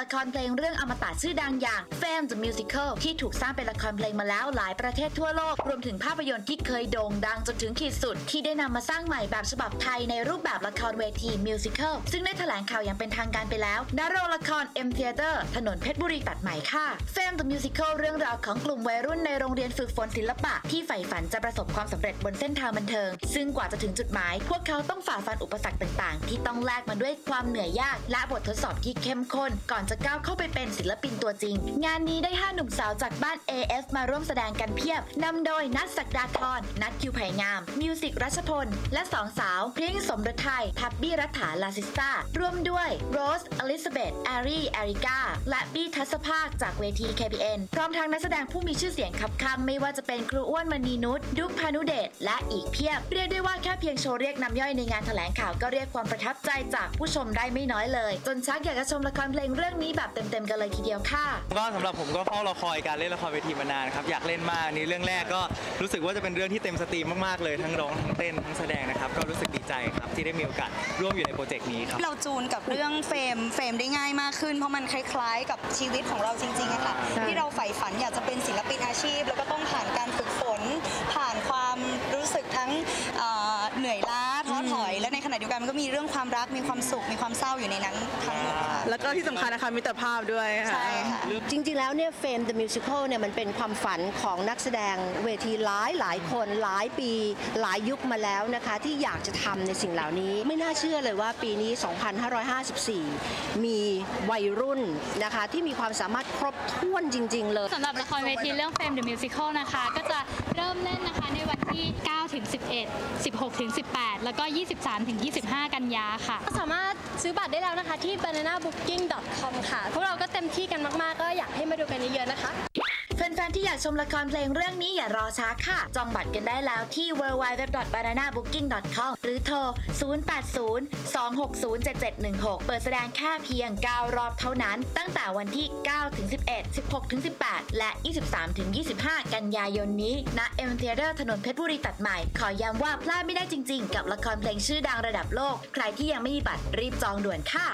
ละครเพลงเรื่องอมตะชื่อดังอย่าง Fame the Musical ที่ถูกสร้างเป็นละครเพลงมาแล้วหลายประเทศทั่วโลก รวมถึงภาพยนตร์ที่เคยโด่งดังจนถึงขีดสุด ที่ได้นำมาสร้างใหม่แบบฉบับไทยในรูปแบบละครเวทีมิวสิควลซึ่งได้แถลงข่าวอย่างเป็นทางการไปแล้วณโรงละคร M Theater ถนนเพชรบุรีตัดใหม่ค่ะ Fame the Musical เรื่องราวของกลุ่มวัยรุ่นในโรงเรียนฝึกฝนศิลปะ ที่ใฝ่ฝันจะประสบความสำเร็จบนเส้นทางบันเทิง ซึ่งกว่าจะถึงจุดหมาย พวกเขาต้องฝ่าฟันอุปสรรคต่าง ๆ ที่ต้องแลกมาด้วยความเหนื่อยยากและบททดสอบที่เข้มข้นก่อนจะก้าวเข้าไปเป็นศิลปินตัวจริง งานนี้ได้5หนุ่มสาวจากบ้าน AF มาร่วมแสดงกันเพียบนำโดยนัทศักดาธรนัทคิวไผ่งาม มิวสิกรัชพล และสองสาวพริ้งสมฤทัยพับบี้รัฐาลาซิสตาร่วมด้วยโรสอลิซาเบธแอรีแอริกาและบี้ทัศภาคจากเวที KPN พร้อมทั้งนักแสดงผู้มีชื่อเสียงคับข้างไม่ว่าจะเป็นครูอ้วนมณีนุชดุ๊กพานุเดชและอีกเพียบ เรียกได้ว่าแค่เพียงโชว์เรียกน้ำย่อยในงานแถลงข่าวก็เรียกความประทับใจจากผู้ชมได้ไม่น้อยเลย จนชักอยากจะชมละครเพลงเรื่องนี้แบบเต็มๆกันเลยทีเดียวค่ะ ก็สำหรับผมก็เฝ้ารอคอยการเล่นละครเวทีมานานครับอยากเล่นมากนี่เรื่องแรกก็รู้สึกว่าจะเป็นเรื่องที่เต็มสตรีมมากๆเลยทั้งร้องทั้งเต้นทั้งแสดงนะครับก็รู้สึกดีใจครับที่ได้มีโอกาสร่วมอยู่ในโปรเจกต์นี้ครับเราจูนกับเรื่องเฟรมเฟรมได้ง่ายมากขึ้นเพราะมันคล้าย ๆ กับชีวิตของเราจริงๆอะค่ะที่เราใฝ่ฝันอยากจะเป็นศิลปินอาชีพ แล้วก็ต้องผ่านการฝึกฝน ผ่านความรู้สึกทั้งเอ่อเหนื่อยล้า ณะเดียวกันมันก็มีเรื่องความรักมีความสุขมีความเศร้าอยู่ในนั้นทั้งหมดค่ะแล้วก็ที่สำคัญนะคะมิตรภาพด้วยค่ะ ใช่ค่ะ จริง ๆ แล้วเนี่ยเฟม The Musical เนี่ยมันเป็นความฝันของนักแสดงเวทีหลายหลายคนหลายปีหลายยุคมาแล้วนะคะ ที่อยากจะทำในสิ่งเหล่านี้ ไม่น่าเชื่อเลยว่าปีนี้ 2554 มีวัยรุ่นนะคะที่มีความสามารถครบถ้วนจริง ๆ เลย สำหรับละครเวทีเรื่อง Fame the Musical นะคะ ก็จะเริ่มเล่นนะคะในวันที่ 9 ถึง 11 16 ถึง 18 แล้วก็ 23 ถึง25 กันยาค่ะสามารถซื้อบัตรได้แล้วนะคะที่ bananabooking.com ค่ะ พวกเราก็เต็มที่กันมาก ๆ ก็อยากให้มาดูกันเยอะๆนะคะ ที่อยากชมละครเพลงเรื่องนี้อย่ารอช้าค่ะ จองบัตรกันได้แล้วที่ www.bananabooking.com หรือโทร 080-260-7716 เปิดแสดงแค่เพียง 9 รอบเท่านั้น ตั้งแต่วันที่ 9 ถึง 11 16 ถึง 18 และ 23 ถึง 25 กันยายนนี้ณ M Theater ถนนเพชรบุรีตัดใหม่ ขอย้ำว่าพลาดไม่ได้จริง ๆ กับละครเพลงชื่อดังระดับโลก ใครที่ยังไม่มีบัตรรีบจองด่วนค่ะ